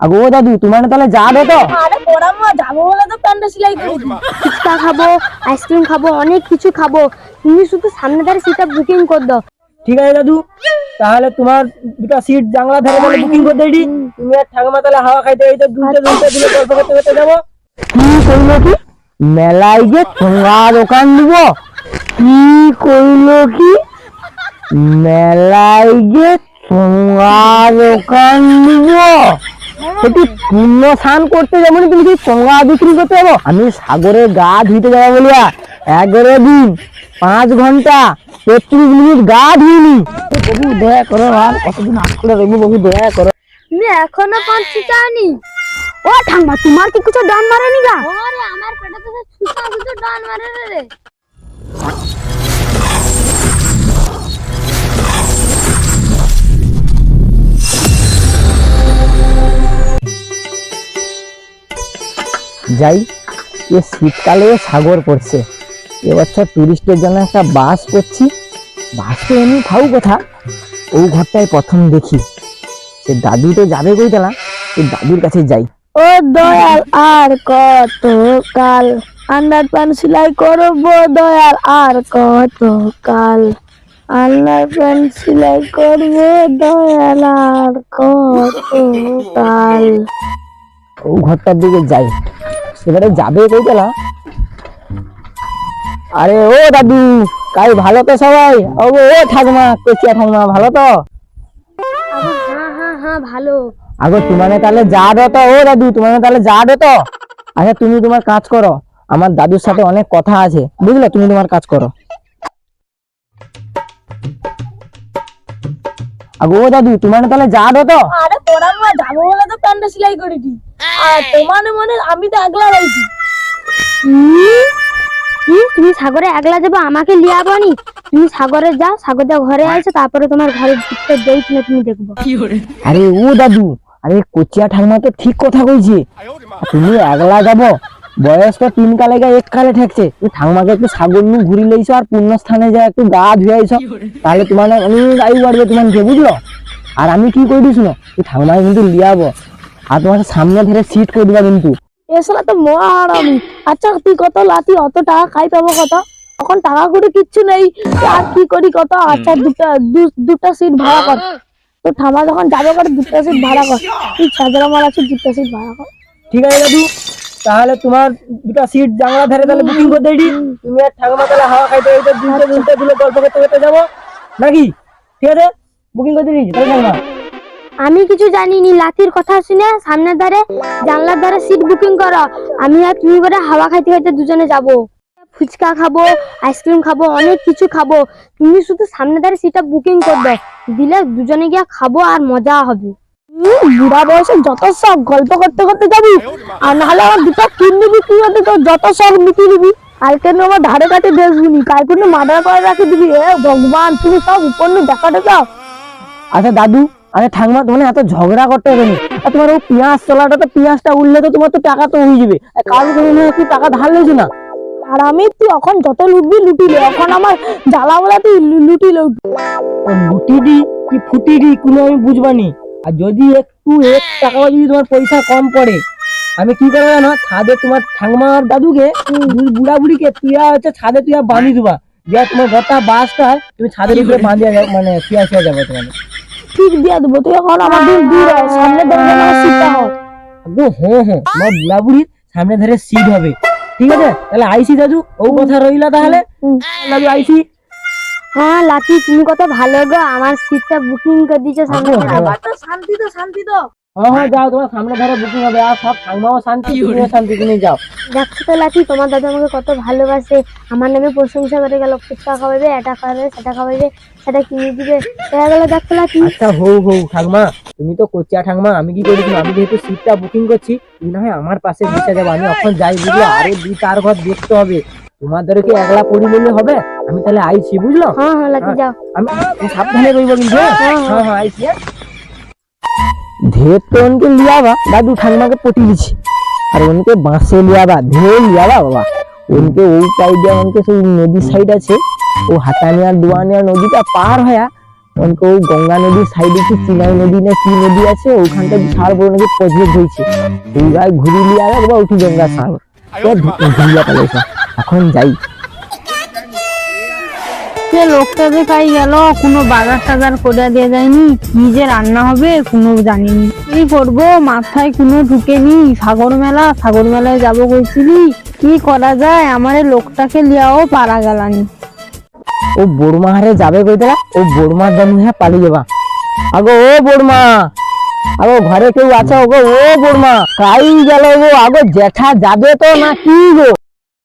আগো ও দাদু তোমার তাহলে যাবে তো আরে পড়াম্মা যাব বলে তো প্যান্টটা সেলাই করেছি ফুচকা খাব আইসক্রিম খাব অনেক কিছু খাব। তুমি শুধু সামনে ধারে সিটটা বুকিং করে দাও। ঠিক আছে দাদু তাহলে তোমার দুটো সিট জানলা ধারে তাহলে বুকিং করতে দিই তুমি আর ঠাকুমা তাহলে হাওয়া খাইতে এই তো দুটো দুটো দিলে গল্প করতে করতে যাব। কি কইলো কি? মেলায় যে ঠোঙা দোকান দিব কি কইলো কি? মেলায় যে ঠোঙা দোকান দিব। সেটি পূর্ণ স্নান করতে যাব না তুমি কি ঠোঙা বিক্রি করতে যাব আমি সাগরে গা ধুইতে যাব বলিয়া এগারো দিন পাঁচ ঘণ্টা তেত্রিশ মিনিট গা ধুইনি। প্রভু দয়া করো আর কতদিন করে রবি প্রভু দয়া করো। তুমি এখনও পাঁচশো চাওনি ও ঠাম্মা তোমার কি কিছু ডান মারেনি গা? আমার পেটে তো ডান মারে রে। যাই এ শীতকালে সাগর পড়ছে। এবছর টুরিস্টের জন্য একটা বাস করছি। বাস তো এমনি খাও কথা? ও ঘরটায় প্রথম দেখি। সে দাদু তো যাবে কই দিলাম সে দাদুর কাছে যাই। ও দয়াল আর কত কাল আন্ডার প্যান্ট সেলাই করব? দয়াল আর কত কাল আন্ডার প্যান্ট সেলাই করব? দয়াল আর কত কাল ও ঘরটার দিকে যাই। এবারে যাবে কই দিলাম আরে ও দাদু কাই ভালো তো সবাই। ও ও ঠাকুমা কচিয়া ঠাকুমা ভালো তো? হ্যাঁ হ্যাঁ ভালো। আগো তোমানে তাহলে যা তো ও দাদু তোমানে তাহলে যা দো তো। আচ্ছা তুমি তোমার কাজ করো। আমার দাদুর সাথে অনেক কথা আছে বুঝলে? তুমি তোমার কাজ করো। আগো ও দাদু তোমানে তাহলে যা দো তো। আরে পড়াম্মা যাব বলে তো প্যান্টটা সেলাই আর তোমার মনে আমি তো একলা রয়েছি। কি তুমি সাগরে একলা যাব আমাকে লিয়াবো নি। তুমি সাগরে যাও সাগরদা ঘরে আছে তারপরে তোমার ঘরের ভিতর দেই কিনা তুমি দেখব। আরে ও দাদু আরে কচিয়া ঠাকুমা তো ঠিক কথা কইছে। তুমি একলা যাব বয়স তো তিন কালে গা এক কালে ঠেকছে। তুমি ঠাকুমাকে একটু সাগর নিয়ে ঘুরি লইছো আর পূর্ণ স্থানে যা একটু গা ধুয়ে আইছো তাহলে তোমার অনেক আয়ু বাড়বে তোমার কে বুঝলো? আর আমি কি করে দিস না তুই ঠাকুমাকে কিন্তু লিয়াবো। আর তোমার সামনে ধরে সিট করে দিবা কিন্তু। এসলা তো মহার আমি আচ্ছা তুই কত লাতি অত টাকা খাই পাবো কত? তখন টাকা করে কিচ্ছু নেই। আর কি করি কত? আচ্ছা দুটা দুটা সিট ভাড়া কর। তো ঠামা যখন যাবে করে দুটা সিট ভাড়া কর। তুই ছাজরা মার দুটা সিট ভাড়া কর। ঠিক আছে দাদু। তাহলে তোমার দুটা সিট জানলা ধারে তাহলে বুকিং করে দিই তুমি আর ঠাকুমা তাহলে হাওয়া খাইতে খাইতে দুটো দুটো দিলে গল্প করতে করতে যাব। নাকি? ঠিক আছে? বুকিং করে দিয়েছি তাহলে ঠাকুমা আমি কিছু জানিনি লাতির কথা শুনে সামনের ধারে জানলার ধারে সিট বুকিং করো। আমি আর তুমি করে হাওয়া খাইতে খাইতে দুজনে যাব। ফুচকা খাব আইসক্রিম খাব, অনেক কিছু খাব। তুমি শুধু সামনের ধারে সিটটা বুকিং করবে। দিলে দুজনে গিয়ে খাব আর মজা হবে। বুড়া বয়সে যত সব গল্প করতে করতে যাবি আর নাহলে আমার দুটো কিডনি বিক্রি যত সব মিটিয়ে দিবি কালকে না আমার ধারে কাছে বেসবি না মার্ডার করে রাখি দিবি। এ ভগবান তুমি সব দেখা আচ্ছা দাদু আরে ঠাকুমা তোমার এত ঝগড়া করতে হবে আর তোমার ওই পেঁয়াজ চলাটা তো পেঁয়াজটা উঠলে তো তোমার তো টাকা তো হয়ে যাবে। আর কাল করে না একটু টাকা ধার লেছো না? আর আমি তুই এখন যত লুটবি লুটিলে। এখন আমার জ্বালা বলা তুই লুটিলে। ও লুটি দি কি ফুটি দি কোনো আমি বুঝবানি। আর যদি একটু এক টাকা যদি তোমার পয়সা কম পড়ে আমি কি করব জানো? ছাদে তোমার ঠাকুমা আর দাদুকে বুড়া বুড়িকে তুইয়া হচ্ছে ছাদে তুইয়া বাঁধি দিবা। যে তোমার গোটা বাসটা তুমি ছাদের উপরে বাঁধিয়া যাবে মানে শুয়া শুয়া যাবে তোমার ঠিক দিয়ে দেবো তুই এখন আমার দিন দূর সামনে দরজা আমার সিটটা হয়। গো হো হো আমার বুড়া বুড়ির সামনে ধরে সিট হবে। ঠিক আছে? তাহলে আইসি দাদু ও কথা রইলা তাহলে? দাদু আইসি। হ্যাঁ লাতি তুমি কত ভালো গো। আমার সিটটা বুকিং করে দিয়েছ সামনে হ্যাঁ, হ্যাঁ। আবার। তো শান্তি তো শান্তি তো। হ্যাঁ হ্যাঁ যাও তোমার সামনে ধরে বুকিং হবে। আর সব ঠাকুমাও শান্তি তুমিও শান্তি তুমি যাও। দেখছ তো লাঠি তোমার দাদা আমাকে কত ভালোবাসে। আমার নামে প্রশংসা করে গেল ফুচকা খাওয়াবে এটা খাওয়াবে সেটা খাওয়াবে সেটা কিনে দিবে। দেখা গেল দেখছ লাঠি আচ্ছা হৌ হৌ ঠাকমা তুমি তো কচিয়া ঠাকমা আমি কি করেছি? আমি যেহেতু সিটটা বুকিং করছি তুমি না হয় আমার পাশে বসে যাব। আমি এখন যাই বুঝলো? আরও। দুই চার ঘর দেখতে হবে। তোমাদের কি একলা পড়ি বললে হবে? আমি তাহলে আইছি বুঝলো? হ্যাঁ হ্যাঁ লাঠি যাও। আমি সাবধানে রইব কিন্তু হ্যাঁ? হ্যাঁ হ্যাঁ। আইছি হ্যাঁ। ধের তো উনকে লিয়াবা দাদু ঠাকমাকে পটি দিছি। আর উনকে বাঁশে লিয়াবা ধের লিয়াবা বাবা। উনকে ওই সাইডে উনকে সেই নদী সাইড আছে। ও হাতানিয়া দুয়ানিয়া নদীটা পার হয়া অনেক ওই গঙ্গা নদীর সাইডে কি চিনাই নদী না কি নদী আছে ওখানটা বিশাল বড় নাকি প্রজেক্ট হয়েছে ওই গায়ে ঘুরি লিয়ে আগে একবার উঠি গঙ্গা সাগর। এখন যাই। সে লোকটা যে খাই গেল কোনো বাজার টাজার করে দিয়ে যায়নি। কি যে রান্না হবে কোনো জানিনি। কি করব মাথায় কোনো ঢুকেনি। সাগর মেলা সাগর মেলায় যাব কইছিলি। কি করা যায়? আমার লোকটাকে লিয়াও পারা গেলানি। ও বড়মা হারে যাবে কইতরা ও বড়মার জন্য হ্যাঁ পালিয়ে যাবা। আগো ও বড়মা! আগো ঘরে কেউ আছে? ওগো ও বড়মা কাই গেল গো। আগো জেঠা যাবে তো না কি গো?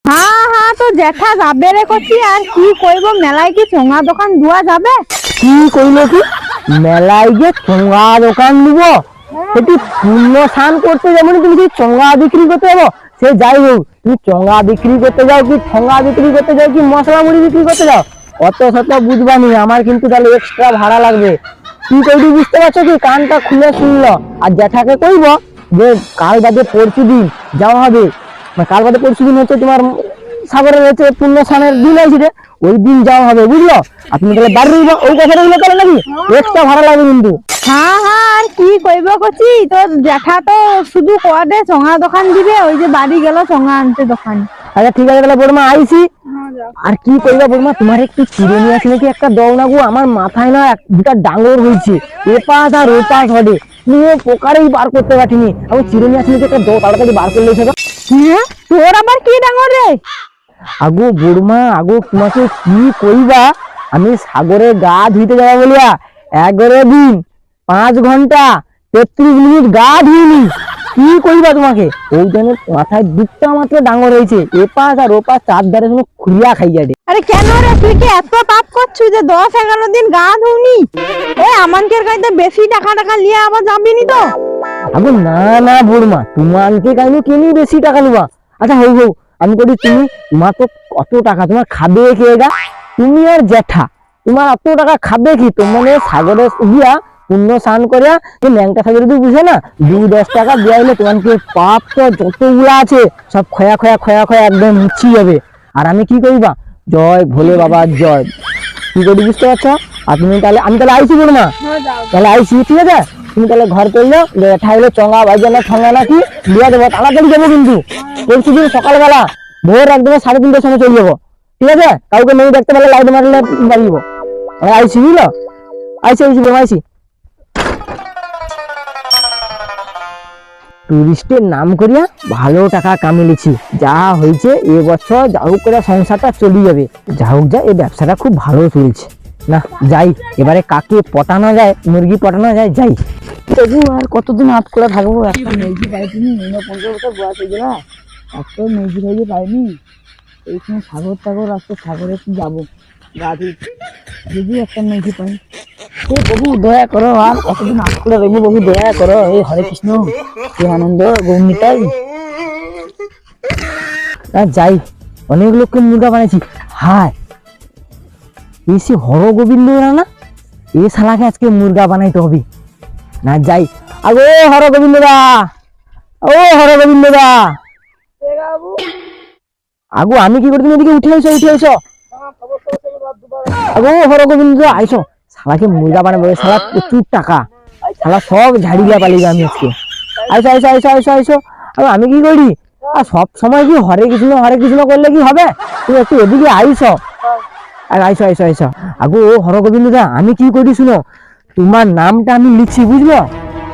হ্যাঁ হ্যাঁ তো জ্যাঠা যাবে রে কচি। আর কি কইব মেলায় কি চোঙা দোকান দুয়া যাবে? কি কইলো কি? মেলায় গিয়ে চোঙ্গা দোকান দিব সেটি পূর্ণ স্নান করতে যেমন তুমি কি চোঙ্গা বিক্রি করতে যাব? সে যাই হোক তুমি চোঙ্গা বিক্রি করতে যাও কি ঠোঙ্গা বিক্রি করতে যাও কি মশলা মুড়ি বিক্রি করতে যাও? অত শত বুঝবানি আমার কিন্তু তাহলে এক্সট্রা ভাড়া লাগবে। কি করবি বুঝতে পারছ কি কানটা খুলে শুনলো। আর জ্যাঠাকে কইব যে কাল বাদে পরশু দিন যাওয়া হবে। মানে কাল বাদে পরশু দিন হচ্ছে তোমার সাগরের হচ্ছে পূর্ণ স্নানের দিন আছে রে ওই দিন যাওয়া হবে বুঝলো? আর তুমি তাহলে বাড়ি রইবা ওই কথাটা গুলো তাহলে নাকি? এক্সট্রা ভাড়া লাগবে কিন্তু। হ্যাঁ হ্যাঁ আর কি কইব কচি? তোর জ্যাঠা তো শুধু কদে চোঙা দোকান দিবে ওই যে বাড়ি গেল চোঙা আনতে দোকান। আচ্ছা ঠিক আছে তাহলে বড়মা আইসি আর কি করবে বড়মা তোমার একটু চিড়ে নিয়ে আসলে কি একটা দৌ না গো আমার মাথায় না দুটা ডাঙর হয়েছে। এপাশ আর ওপাশ হটে নিয়ে পোকারেই বার করতে পারিনি। আমি চিড়ে নিয়ে আসলে কি একটা দৌ তাড়াতাড়ি বার করলে সেটা তোর আবার কি ডাঙর রে? আগো বড়মা আগো তোমাকে কি কইবা? আমি সাগরে গা ধুইতে যাব বলিয়া এগারো দিন পাঁচ ঘণ্টা তেত্রিশ মিনিট গা ধুইনি। কি কইবা তোমাকে? ওই জন্য মাথায় দুটা মাত্র ডাঙর হয়েছে। এপাশ আর ওপাশ চার ধারে শুনে খুলিয়া খাইয়া দে। আরে কেন রে? তুই কি এত পাপ করছিস যে দশ এগারো দিন গা ধুনি এ আমানকের কাছে বেশি টাকা টাকা নিয়ে আবার যাবি নি তো? আগো না না বড়মা তোমাকে কেন কিনি বেশি টাকা নেবা আচ্ছা হৌ হৌ আমি করি তুমি তোমার তো কত টাকা তোমার খাবে খেয়ে গা? তুমি আর জ্যাঠা তোমার অত টাকা খাবে কি? তোমার সাগরে গিয়া পূর্ণ স্নান করিয়া যে ল্যাংটা সাগর যদি বুঝে না দু দশ টাকা দেওয়া হলে তোমার কি পাপ তো যতগুলা আছে সব খয়া খয়া খয়া খয়া একদম মুছি যাবে। আর আমি কি করিবা? জয় ভোলে বাবা জয়। কি করি বুঝতে পারছ? আর তুমি তাহলে আমি তাহলে আইছি বলমা তাহলে আইসি ঠিক আছে? তুমি তাহলে ঘর করল ঠাইলে চঙ্গা বাজে না ঠঙ্গা নাকি? দিয়ে দেবো তাড়াতাড়ি যাব কিন্তু। পরশু দিন সকালবেলা ভোর একদম সাড়ে তিনটের সময় চলে যাব। ঠিক আছে? কাউকে নেই দেখতে পেলে লাইট মারলে বাড়ি যাব। আইসি বুঝলো? আইসি আইসি বলো আইসি। টুরিস্টের নাম করিয়া ভালো টাকা কামিয়েছি যা হয়েছে এবছর যা হোক করে সংসারটা চলে যাবে। যা হোক যা এই ব্যবসাটা খুব ভালো চলছে। না, যাই, এবারে কাকে পটানো যায়, মুরগি পটানো যায়, যাই। তবু আর কতদিন হাত করে থাকব একটা মেজি পাইনি পনেরো বছর বয়স হয়ে গেল। একটা মেজি মেজি পাইনি। এইখানে সাগর টাগর আসতে সাগরে যাব। ও দয়া আর দয়া হরে কৃষ্ণ আনন্দ আর যাই, অনেক লোককে মুরগা বানাইছি। হায়, এই সে হর গোবিন্দ এরা না? এ শালাকে আজকে মুরগা বানাইতে হবে। না, যাই। আগো হর গোবিন্দ দা ও হর গোবিন্দ দা আগো, আমি কি করছি এদিকে উঠে এসো উঠে এসো। আগো আইসো শালাকে মুরগা বানাবো এ শালা প্রচুর টাকা। শালা সব ঝাড়িয়া পালিয়ে আমি আজকে। আইসো আইসো আইসো আইসো আইসো আর আমি কি করি আর সব সময় কি হরে কৃষ্ণ হরে কৃষ্ণ করলে কি হবে? তুমি একটু এদিকে আইসো আর আইসো আইসো আইসো আগো ও হর গোবিন্দ দা, আমি কি করি শুনো তোমার নামটা আমি লিখছি বুঝলো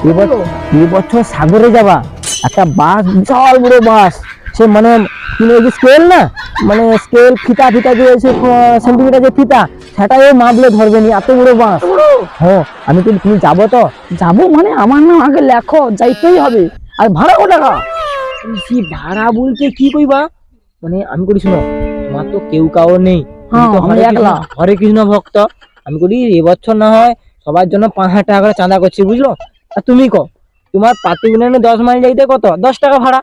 এবছর এবছর সাগরে যাবা। একটা বাস বিশাল বড় বাস সে মানে কিনে যে স্কেল না মানে স্কেল ফিতা ফিতা যে সেন্টিমিটার যে ফিতা সেটাও মাপলে ধরবে নি এত বড় বাস হ্যাঁ আমি তো তুমি যাব তো? যাব মানে আমার নাম আগে লেখো যাইতেই হবে। আর ভাড়া কো টাকা? কি ভাড়া বলতে কি কইবা? মানে আমি করি শুনো তোমার তো কেউ কাও নেই। হ্যাঁ। হরে কৃষ্ণ ভক্ত। আমি করি এবছর না হয় সবার জন্য পাঁচ হাজার টাকা করে চাঁদা করছি বুঝলো? আর তুমি কো তোমার পাতি বিনানে দশ মাইল যাইতে কত? দশ টাকা ভাড়া।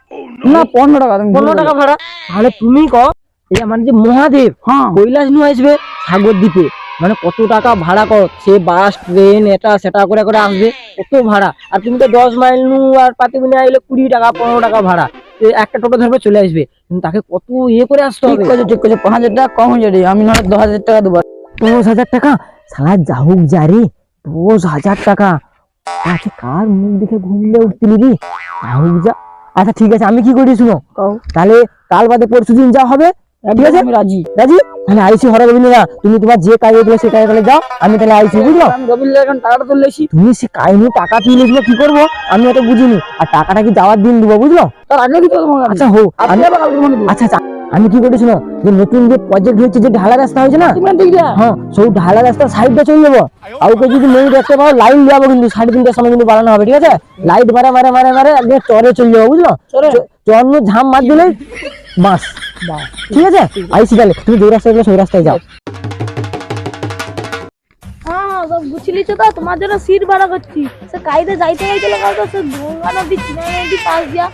না পনেরো টাকা পনেরো টাকা ভাড়া। তাহলে তুমি কো এই আমার যে মহাদেব হ্যাঁ। কৈলাস নিয়ে আসবে সাগর দ্বীপে মানে কত টাকা ভাড়া কর? সে বাস ট্রেন এটা সেটা করে করে আসবে কত ভাড়া? আর তুমি তো দশ মাইল নু আর পাতি পাতিবিনে আইলে কুড়ি টাকা পনেরো টাকা ভাড়া। একটা টোটো ধরবে চলে আসবে। তাকে কত ইয়ে করে আসতে ঠিক হবে? আছে ঠিক আছে পাঁচ হাজার টাকা কম হয়ে যাবে আমি নাহলে দশ হাজার টাকা দেবো। দশ হাজার টাকা? সালা যা হোক যা রে। দশ হাজার টাকা। আচ্ছা কার মুখ দেখে ঘুমলে উঠতিলি রে? রাহুল যা। আচ্ছা ঠিক আছে আমি কি করি শুনো? তাহলে কাল বাদে পরশু দিন যা হবে? ঠিক আছে? রাজি। রাজি? তাহলে আইসি হরে রবীন্দ্র না তুমি তোমার যে কাজে দিলে সে কাজে যাও আমি তাহলে আইসি বুঝলো? রবির এখন টাকাটা তুললেছি। তুমি সে কাহিনী টাকা তুলে দিলে কি করব? আমি অত বুঝিনি। আর টাকাটা কি যাওয়ার দিন দেবো বুঝলো? আচ্ছা হো আপনি আমি আবার কালকে দেবো আচ্ছা আচ্ছা। আমি কি করি শুনো? যে নতুন যে প্রজেক্ট হয়েছে যে ঢালা রাস্তা হয়েছে না? হ্যাঁ সেই ঢালা রাস্তা সাইডটা চলে যাব। কাউকে যদি নেই দেখতে পাও লাইন যাব কিন্তু সাড়ে তিনটার সময় কিন্তু বাড়ানো হবে ঠিক আছে? লাইট মারে মারে মারে মারে একদম চরে চলে যাব বুঝলো? চরে? চন্ন ঝাম মার দিলে বাস। ঠিক আছে? আইসি তাহলে তুমি যে রাস্তায় গেলে সেই রাস্তায় যাও। হ্যাঁ হ্যাঁ সব তো? তোমার জন্য সিট ভাড়া করছি। সে কাইতে যাইতে যাইতে লাগাও তো সে গঙ্গা নদী পাশ দিয়া।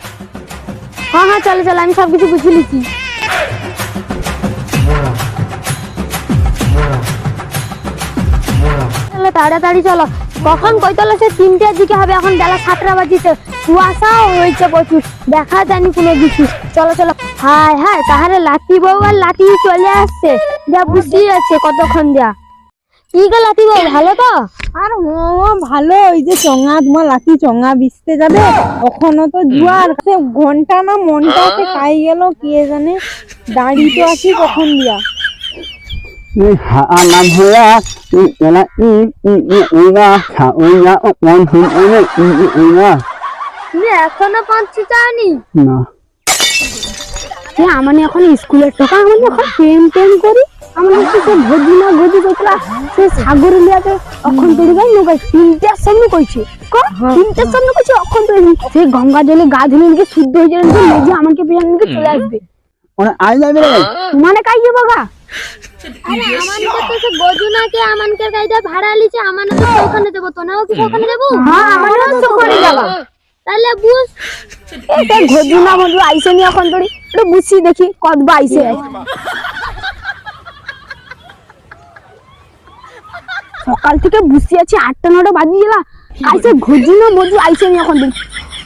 হ্যাঁ হ্যাঁ চলো চলো আমি সব কিছু বুঝে নিচ্ছি তাড়াতাড়ি চলো। কখন কইতলা সে তিনটের দিকে হবে? এখন বেলা সাতটা বাজিতে কুয়াশাও হয়েছে প্রচুর। দেখা যায়নি কোনো কিছু। চলো চলো। হায় হায় তাহলে লাতি বউ আর লাতি চলে আসছে। যা বুঝতেই আছে কতক্ষণ দেয়া কি গো লাতি বউ ভালো তো? আর মামা ভালো ওই যে চঙা তোমার লাঠি চঙা বিছতে যাবে? ওখানে তো জুয়ার সে ঘণ্টা না মনটা সে খাই গেল কে জানে? দাঁড়ি তো আছি কখন দিয়া। নাম হইয়া এলা ই ই ই উইনা সা মন হুন উইনা ই ই উইনা তুমি এখনও পাচ্ছি চানি না। আমার এখন স্কুলের টাকা আমি এখন প্রেম প্রেম করি? আমার হচ্ছে সে ভোজি না ভোজি করতলা সে সাগর লিয়াতে অখন তৈরি গাই নৌকায় তিনটার সামনে কইছে। ক? তিনটার সামনে কইছে অখন তৈরি সে গঙ্গা জলে গা ধুলে নাকি শুদ্ধ হয়ে যাবে নিজে আমাকে পেয়ে নাকি চলে আসবে। ওনা আই যাবে রে। মানে কাই যাব গা আরে আমানকে তো সে গজুনাকে আমানকে কাইদা ভাড়া লিছে আমানে তো ওখানে দেবো তো নাও কি ওখানে দেবো? হ্যাঁ আমানে তো ওখানে যাবা তাহলে বুঝ। এটা গজুনা মধু আইছে নি এখন তোরি। একটু বুঝছি দেখি কতবা আইছে সকাল থেকে বুঝতে আছি আটটা নটা বাজি গেলা। আইসে ঘুজুনা মধু আইছে নি এখন তোরি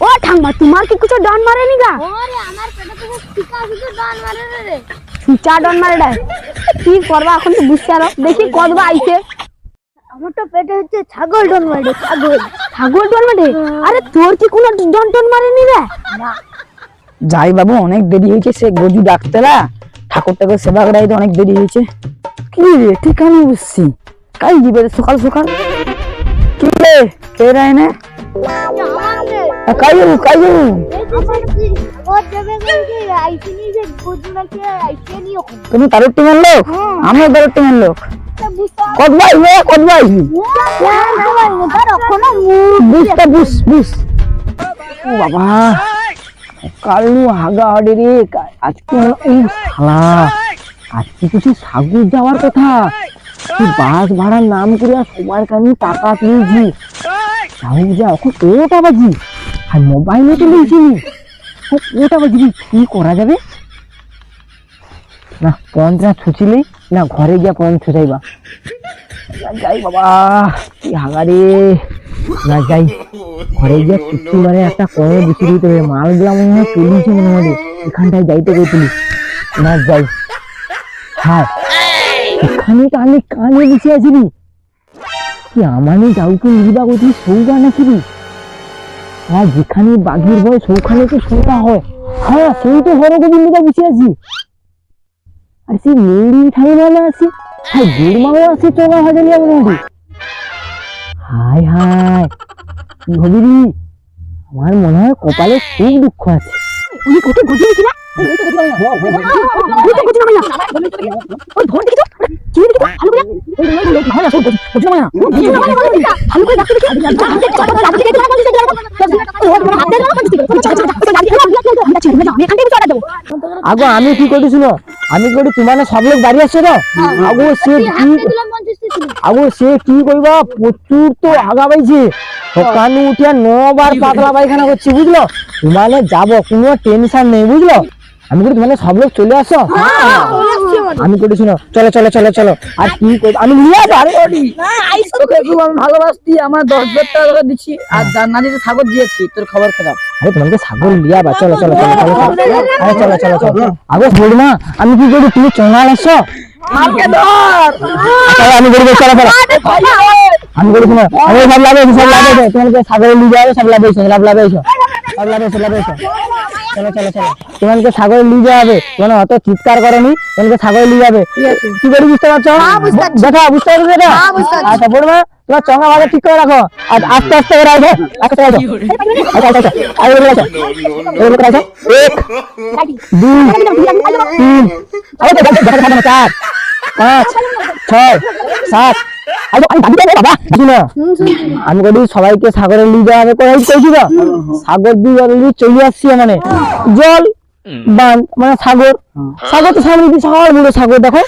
ও ঠাম্মা তোমার কি কিছু ডন মারেনি গা? চুচা ডন মারে ডাই কি করবা এখন তো বুঝতে আরও? দেখি কতবা আইছে আমার তো পেটে হচ্ছে ছাগল ডন মারে ছাগল। ছাগল ডন মারে? আরে তোর কি কোনো ডন টন মারেনি রে? যাই বাবু অনেক দেরি হয়েছে সে গজু ডাকতেলা ঠাকুর ঠাকুর সেবা করাইতে অনেক দেরি হয়েছে। কি রে ঠিক আমি বুঝছি। কাই দিবে সকাল সকাল। কি রে কে রায় না তুমি তারুর টিমের লোক? আমিও তারুর টিমের লোক। বুঝ বুঝ। ও বাবা কালু হাগা হাডে রে আজকে এই শালা। আজকে কিছু সাগু যাওয়ার কথা। বাস ভাড়ার নাম সবার কাছে টাকা যা এখন আর মোবাইলে তো কি করা যাবে? না ছুচিলেই, না, ঘরে গিয়া পঞ্চ ছুচাইবা। যাই বাবা, কি হাগা রে। না, যাই। ঘরে গিয়ে চুক্তি মানে একটা কমে বিক্রি দিতে হবে। মালগুলা মনে হয় চল্লিশে মনে হয় এখানটায় যাইতে গেছিলি না, যাই। হ্যাঁ। তো আমি কানে বসে কি আমানে যাউকে লিবা করছিস সৌগা নাকি রে? হ্যাঁ যেখানে বাঘের ভয়, সৌখানে তো সৌগা হয়। হ্যাঁ সেই তো বসে আছি। আর সেই মেরি ঠাকুরওয়ালা আছে। হ্যাঁ গুড়মাও আছে চোগা হাজারিয়া মনে হয় হাই হাই কি আমার মনে হয় কপালে খুব দুঃখ আছে। উনি কোটে গজি হয়েছিল আগো, আমি কি করি শুনো আমি করি তোমার সব লোক বাড়ি আসছে তো আগো, সে কি আগো, সে কি কইবা? প্রচুর তো আগা পাইছে। সকালে উঠিয়া নবার পাতলা পায়খানা করছি, বুঝলো? তোমালে যাব, কোনো টেনশন নেই, বুঝলো? আমি করি তোমালে সব লোক চলে আসো। আমি করি শুনো চলো চলো চলো চলো। আর কি আমি নিয়ে আসব তোকে খুব আমি ভালোবাসতি আমার দশ হাজার টাকা দিচ্ছি। আর জান্নাতিতে সাগর দিয়েছি তোর খবর খেলাম। আরে তোমাকে ছাগল লিয়া বা চলো চলো চলো চলো চলো। আরে চলো চলো চলো। আগে বলি না আমি কি করি তুমি চঙ্গাল আসো আমাকে ধর। চলো, আমি গরিব চলো চলো। আমি না আমি সব লাভ হয়েছে সব লাভ হয়েছে তোমাকে সাগরে নিয়ে যাবে সব লাভ হয়েছে লাভ লাভ হয়েছে সব লাভ হয়েছে লাভ হয়েছে চলো চলো চলো তোমাকে সাগরে নিয়ে যাওয়া হবে তোমার অত চিৎকার করনি তোমাকে সাগরে নিয়ে যাবে কি করে বুঝতে পারছ দেখা বুঝতে পারছ এটা আচ্ছা বলব তোমার চঙ্গা ঠিক করে রাখো আর আস্তে আস্তে করে রাখো আস্তে করে আচ্ছা আচ্ছা আচ্ছা আর এগুলো রাখো এক দুই তিন দেখা দেখা দেখা চার পাঁচ ছয় সাত আমি আমি বলি সবাইকে সাগরে নিয়ে যাওয়া হবে কোথায় কইছি তো সাগর দিয়ে অলরেডি চলে আসছি মানে জল বান মানে সাগর। সাগর তো সামনে বিশাল বড় সাগর দেখো।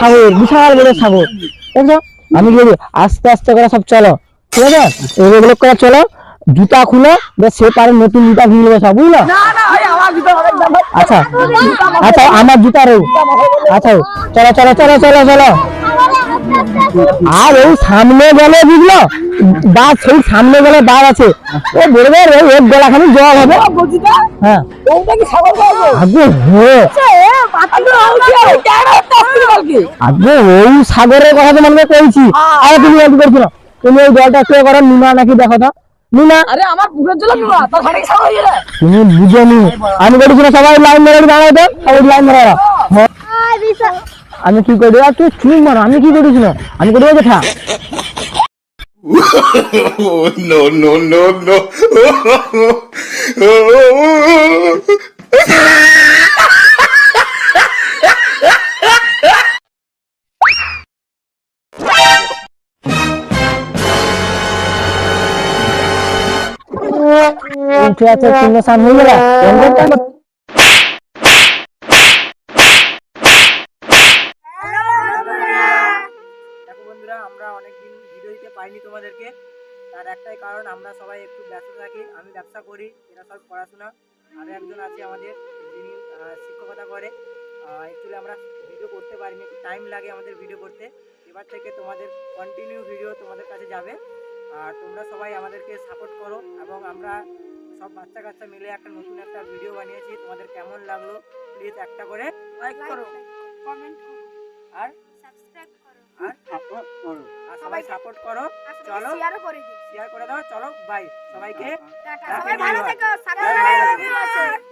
সাগর বিশাল বড় সাগর। দেখছ আমি কি বলি আস্তে আস্তে করে সব চলো। ঠিক আছে? এগুলো করে চলো। জুতা খুলো সে পারে নতুন জুতা নেবে সব বুঝলো? আচ্ছা। আচ্ছা আমার জুতা রো আচ্ছা চলো চলো চলো চলো চলো। আর ওই সামনে গেলে বুঝলো? বাস সেই সামনে গেলে বার আছে। ও বলবে ওই এক গলা খানি জল হবে। হ্যাঁ। ওটা কি সাগর আগে হে। আগে ওই সাগরের কথা তো মনে কইছি আরে তুমি একটু করছ না। তুমি ওই জলটা কে করো? নুনা নাকি দেখো তো। নুনা আরে আমার পুকুরের জল না তার সাথে সাগর হয়ে যায় তুমি বুঝেনি। আমি না সবাই লাইন মেরে দাঁড়াই তো। সবাই লাইন মেরে হ্যাঁ, আমি কি করি? আর তুই চুপ মারো আমি কি করেছি না আমি করি ওই দেখা Oh, no, no, no, no. উঠে আছে শূন্য সান হয়ে গেল। কারণ আমরা সবাই একটু ব্যস্ত থাকি আমি ব্যবসা করি এরা সব পড়াশোনা। আরও একজন আছে আমাদের যিনি শিক্ষকতা করে। অ্যাকচুয়ালি আমরা ভিডিও করতে পারিনি একটু টাইম লাগে আমাদের ভিডিও করতে। এবার থেকে তোমাদের কন্টিনিউ ভিডিও তোমাদের কাছে যাবে। আর তোমরা সবাই আমাদেরকে সাপোর্ট করো এবং আমরা সব বাচ্চা কাচ্চা মিলে একটা নতুন একটা ভিডিও বানিয়েছি। তোমাদের কেমন লাগল প্লিজ একটা করে লাইক করো। কমেন্ট করো। আর আর আর সবাই সাপোর্ট করো। চলো। শেয়ার করে দাও। চলো বাই সবাইকে সবাই ভালো থেকো। সবাই ভালো থেকো।